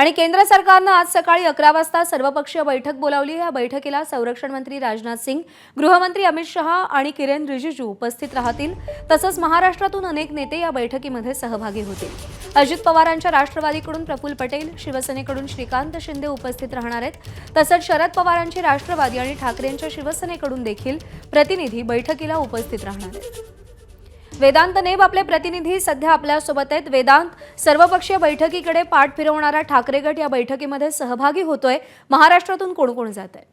आणि केंद्र सरकारनं आज सकाळी अकरा वाजता सर्वपक्षीय बैठक बोलावली. या बैठकीला संरक्षण मंत्री राजनाथ सिंग गृहमंत्री अमित शहा आणि किरेन रिजिजू उपस्थित राहतील. तसंच महाराष्ट्रातून अनेक नेते या बैठकीमध्ये सहभागी होतील. अजित पवारांच्या राष्ट्रवादीकडून प्रफुल्ल पटेल शिवसेनेकडून श्रीकांत शिंदे उपस्थित राहणार आहेत. तसंच शरद पवारांची राष्ट्रवादी आणि ठाकरेंच्या शिवसेनेकडून देखील प्रतिनिधी बैठकीला उपस्थित राहणार आहेत. वेदांत नेब आपले प्रतिनिधी सध्या आपल्यासोबत आहेत. वेदांत सर्वपक्षीय बैठकीकडे पाठ फिरवणारा ठाकरे गट या बैठकीमध्ये सहभागी होतोय. महाराष्ट्रातून कोण कोण जात आहे?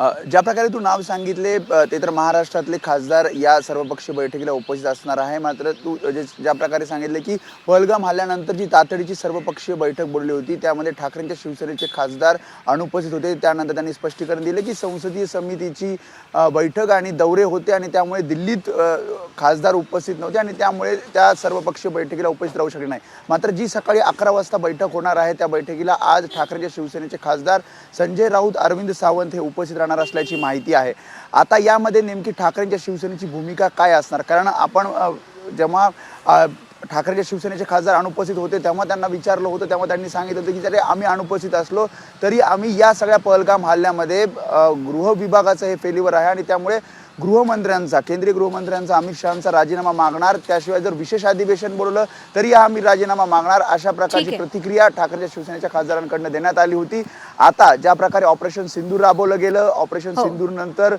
ज्या प्रकारे तू नाव सांगितले ते तर महाराष्ट्रातले खासदार या सर्वपक्षीय बैठकीला उपस्थित असणार आहे. मात्र तू जे ज्या प्रकारे सांगितले की पहलगाम हल्ल्यानंतर जी तातडीची सर्वपक्षीय बैठक बोलली होती त्यामध्ये ठाकरेंच्या शिवसेनेचे खासदार अनुपस्थित होते. त्यानंतर त्यांनी स्पष्टीकरण दिले की संसदीय समितीची बैठक आणि दौरे होते आणि त्यामुळे दिल्लीत खासदार उपस्थित नव्हते आणि त्यामुळे त्या सर्वपक्षीय बैठकीला उपस्थित राहू शकले नाही. मात्र जी सकाळी अकरा वाजता बैठक होणार आहे त्या बैठकीला आज ठाकरेंच्या शिवसेनेचे खासदार संजय राऊत अरविंद सावंत हे उपस्थित राहणार असल्याची माहिती आहे. आता यामध्ये नेमकी ठाकरेंच्या शिवसेनेची भूमिका काय असणार? कारण आपण जेव्हा ठाकरेच्या शिवसेनेचे खासदार अनुपस्थित होते तेव्हा त्यांना विचारलं होतं तेव्हा त्यांनी सांगितलं होतं की जरी आम्ही अनुपस्थित असलो तरी आम्ही या सगळ्या पहलगाम हल्ल्यामध्ये गृह विभागाचं हे फेलीवर आहे आणि त्यामुळे गृहमंत्र्यांचा केंद्रीय गृहमंत्र्यांचा अमित शहांचा राजीनामा मागणार त्याशिवाय जर विशेष अधिवेशन बोलवलं तरी आम्ही राजीनामा मागणार अशा प्रकारची. प्रतिक्रिया ठाकरेच्या शिवसेनेच्या खासदारांकडनं देण्यात आली होती. आता ज्या प्रकारे ऑपरेशन सिंदूर राबवलं गेलं ऑपरेशन हो. सिंदूर नंतर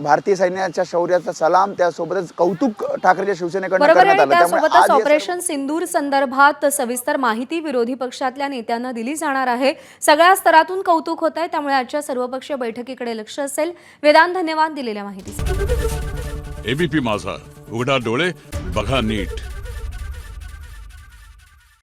भारतीय सैन्याच्या शौर्याचा सलाम त्यासोबतच कौतुक ठाकरेच्या शिवसेनेकडनं करण्यात आलं. त्यामुळे ऑपरेशन सिंदूर संदर्भात सविस्तर माहिती विरोधी पक्षातल्या नेत्यांना दिली जाणार आहे. सगळ्या स्तरातून कौतुक होत आहे त्यामुळे आजच्या सर्वपक्षीय बैठकीकडे लक्ष असेल. वेदांत धन्यवाद दिलेल्या माहितीसाठी. एबीपी माझा. उघडा डोळे बघा नीट.